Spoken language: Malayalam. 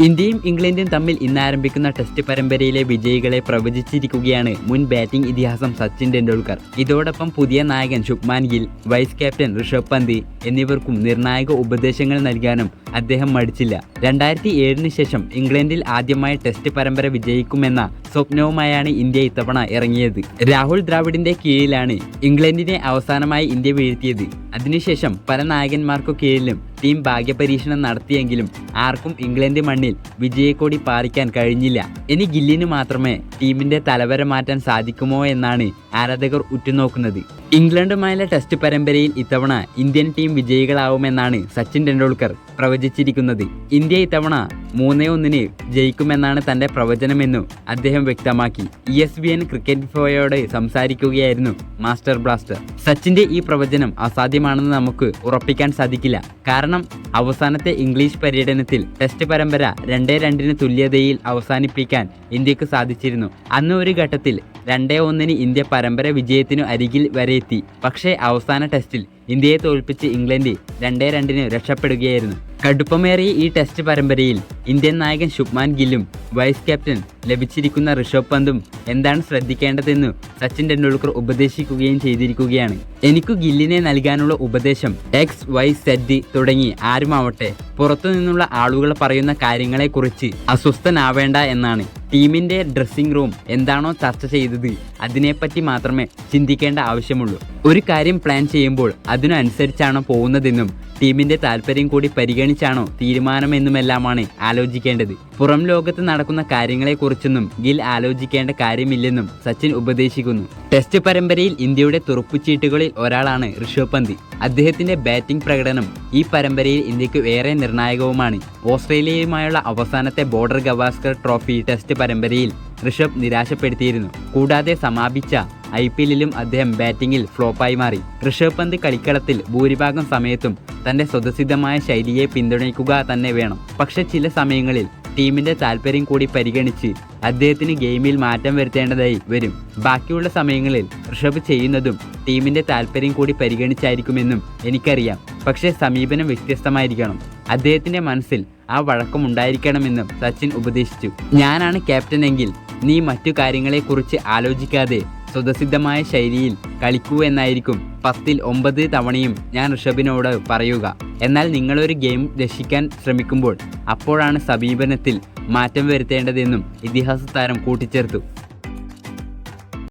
ഇന്ത്യയും ഇംഗ്ലണ്ടും തമ്മിൽ ഇന്നാരംഭിക്കുന്ന ടെസ്റ്റ് പരമ്പരയിലെ വിജയികളെ പ്രവചിച്ചിരിക്കുകയാണ് മുൻ ബാറ്റിംഗ് ഇതിഹാസം സച്ചിൻ ടെണ്ടുൽക്കർ. ഇതോടൊപ്പം പുതിയ നായകൻ ശുഭ്മാൻ ഗിൽ വൈസ് ക്യാപ്റ്റൻ ഋഷഭ് പന്ത് എന്നിവർക്കും നിർണായക ഉപദേശങ്ങൾ നൽകാനും അദ്ദേഹം മടിച്ചില്ല. രണ്ടായിരത്തി ഏഴിന് ശേഷം ഇംഗ്ലണ്ടിൽ ആദ്യമായി ടെസ്റ്റ് പരമ്പര വിജയിക്കുമെന്ന സ്വപ്നവുമായാണ് ഇന്ത്യ ഇത്തവണ ഇറങ്ങിയത്. രാഹുൽ ദ്രാവിഡിന്റെ കീഴിലാണ് ഇംഗ്ലണ്ടിനെ അവസാനമായി ഇന്ത്യ വീഴ്ത്തിയത്. അതിനുശേഷം പല നായകന്മാർക്കു കീഴിലും ടീം ഭാഗ്യപരീക്ഷണം നടത്തിയെങ്കിലും ആർക്കും ഇംഗ്ലണ്ട് മണ്ണിൽ വിജയക്കോടി പാറിക്കാൻ കഴിഞ്ഞില്ല. ഇനി ഗില്ലിന് മാത്രമേ ടീമിന്റെ തലവര മാറ്റാൻ സാധിക്കുമോ എന്നാണ് ആരാധകർ ഉറ്റുനോക്കുന്നത്. ഇംഗ്ലണ്ടുമായുള്ള ടെസ്റ്റ് പരമ്പരയിൽ ഇത്തവണ ഇന്ത്യൻ ടീം വിജയികളാവുമെന്നാണ് സച്ചിൻ ടെണ്ടുൽക്കർ പ്രവചിച്ചിരിക്കുന്നത്. ഇന്ത്യ ഇത്തവണ മൂന്നേ ഒന്നിന് ജയിക്കുമെന്നാണ് തന്റെ പ്രവചനമെന്നും അദ്ദേഹം വ്യക്തമാക്കി. E S B N cricket ഫോയോട് സംസാരിക്കുകയായിരുന്നു മാസ്റ്റർ ബ്ലാസ്റ്റർ. സച്ചിന്റെ ഈ പ്രവചനം അസാധ്യമാണെന്ന് നമുക്ക് ഉറപ്പിക്കാൻ സാധിക്കില്ല. കാരണം അവസാനത്തെ ഇംഗ്ലീഷ് പര്യടനത്തിൽ ടെസ്റ്റ് പരമ്പര രണ്ടേ രണ്ടിന് തുല്യതയിൽ അവസാനിപ്പിക്കാൻ ഇന്ത്യയ്ക്ക് സാധിച്ചിരുന്നു. അന്ന് ഒരു ഘട്ടത്തിൽ രണ്ടേ ഒന്നിന് ഇന്ത്യ പരമ്പര വിജയത്തിനു അരികിൽ വരെ എത്തി. പക്ഷേ അവസാന ടെസ്റ്റിൽ ഇന്ത്യയെ തോൽപ്പിച്ച് ഇംഗ്ലണ്ട് രണ്ടേ രണ്ടിന് രക്ഷപ്പെടുകയായിരുന്നു. കടുപ്പമേറിയ ഈ ടെസ്റ്റ് പരമ്പരയിൽ ഇന്ത്യൻ നായകൻ ശുഭ്മാൻ ഗില്ലും വൈസ് ക്യാപ്റ്റൻ ലഭിച്ചിരിക്കുന്ന ഋഷഭ് പന്തും എന്താണ് ശ്രദ്ധിക്കേണ്ടതെന്നു സച്ചിൻ ടെണ്ടുൽക്കർ ഉപദേശിക്കുകയും ചെയ്തിരിക്കുകയാണ്. എനിക്കു ഗില്ലിനെ നൽകാനുള്ള ഉപദേശം എക്സ് വൈ സെഡ് തുടങ്ങി ആരുമാവട്ടെ പുറത്തു നിന്നുള്ള ആളുകൾ പറയുന്ന കാര്യങ്ങളെക്കുറിച്ച് അസ്വസ്ഥനാവേണ്ട എന്നാണ്. ടീമിന്റെ ഡ്രസ്സിംഗ് റൂം എന്താണോ ചർച്ച ചെയ്തത് അതിനെപ്പറ്റി മാത്രമേ ചിന്തിക്കേണ്ട ആവശ്യമുള്ളൂ. ഒരു കാര്യം പ്ലാൻ ചെയ്യുമ്പോൾ അതിനനുസരിച്ചാണോ പോകുന്നതെന്നും ടീമിന്റെ താല്പര്യം കൂടി പരിഗണിച്ചാണോ തീരുമാനമെന്നുമെല്ലാമാണ് ആലോചിക്കേണ്ടത്. പുറം ലോകത്ത് നടക്കുന്ന കാര്യങ്ങളെക്കുറിച്ചൊന്നും ഗിൽ ആലോചിക്കേണ്ട കാര്യമില്ലെന്നും സച്ചിൻ ഉപദേശിക്കുന്നു. ടെസ്റ്റ് പരമ്പരയിൽ ഇന്ത്യയുടെ തുറപ്പുചീട്ടുകളിൽ ഒരാളാണ് ഋഷഭ് പന്ത്. അദ്ദേഹത്തിന്റെ ബാറ്റിംഗ് പ്രകടനം ഈ പരമ്പരയിൽ ഇന്ത്യയ്ക്ക് ഏറെ നിർണായകവുമാണ്. ഓസ്ട്രേലിയയുമായുള്ള അവസാനത്തെ ബോർഡർ ഗവാസ്കർ ട്രോഫി ടെസ്റ്റ് പരമ്പരയിൽ ഋഷഭ് നിരാശപ്പെടുത്തിയിരുന്നു. കൂടാതെ സമാപിച്ച ഐ പി എല്ലിലും അദ്ദേഹം ബാറ്റിംഗിൽ ഫ്ലോപ്പായി മാറി. ഋഷഭ് പന്ത് കളിക്കളത്തിൽ ഭൂരിഭാഗം സമയത്തും തന്റെ സ്വതസിദ്ധമായ ശൈലിയെ പിന്തുണയ്ക്കുക തന്നെ വേണം. പക്ഷെ ചില സമയങ്ങളിൽ ടീമിന്റെ താല്പര്യം കൂടി പരിഗണിച്ച് അദ്ദേഹത്തിന് ഗെയിമിൽ മാറ്റം വരുത്തേണ്ടതായി വരും. ബാക്കിയുള്ള സമയങ്ങളിൽ ഋഷഭ് ചെയ്യുന്നതും ടീമിന്റെ താല്പര്യം കൂടി പരിഗണിച്ചായിരിക്കുമെന്നും എനിക്കറിയാം. പക്ഷേ സമീപനം വ്യത്യസ്തമായിരിക്കണം. അദ്ദേഹത്തിന്റെ മനസ്സിൽ ആ വഴക്കം ഉണ്ടായിരിക്കണമെന്നും സച്ചിൻ ഉപദേശിച്ചു. ഞാനാണ് ക്യാപ്റ്റനെങ്കിൽ നീ മറ്റു കാര്യങ്ങളെക്കുറിച്ച് ആലോചിക്കാതെ സ്വതസിദ്ധമായ ശൈലിയിൽ കളിക്കൂ എന്നായിരിക്കും പത്തിൽ ഒമ്പത് തവണയും ഞാൻ ഋഷഭിനോട് പറയുക. എന്നാൽ നിങ്ങളൊരു ഗെയിം രക്ഷിക്കാൻ ശ്രമിക്കുമ്പോൾ അപ്പോഴാണ് സമീപനത്തിൽ മാറ്റം വരുത്തേണ്ടതെന്നും ഇതിഹാസ താരം കൂട്ടിച്ചേർത്തു.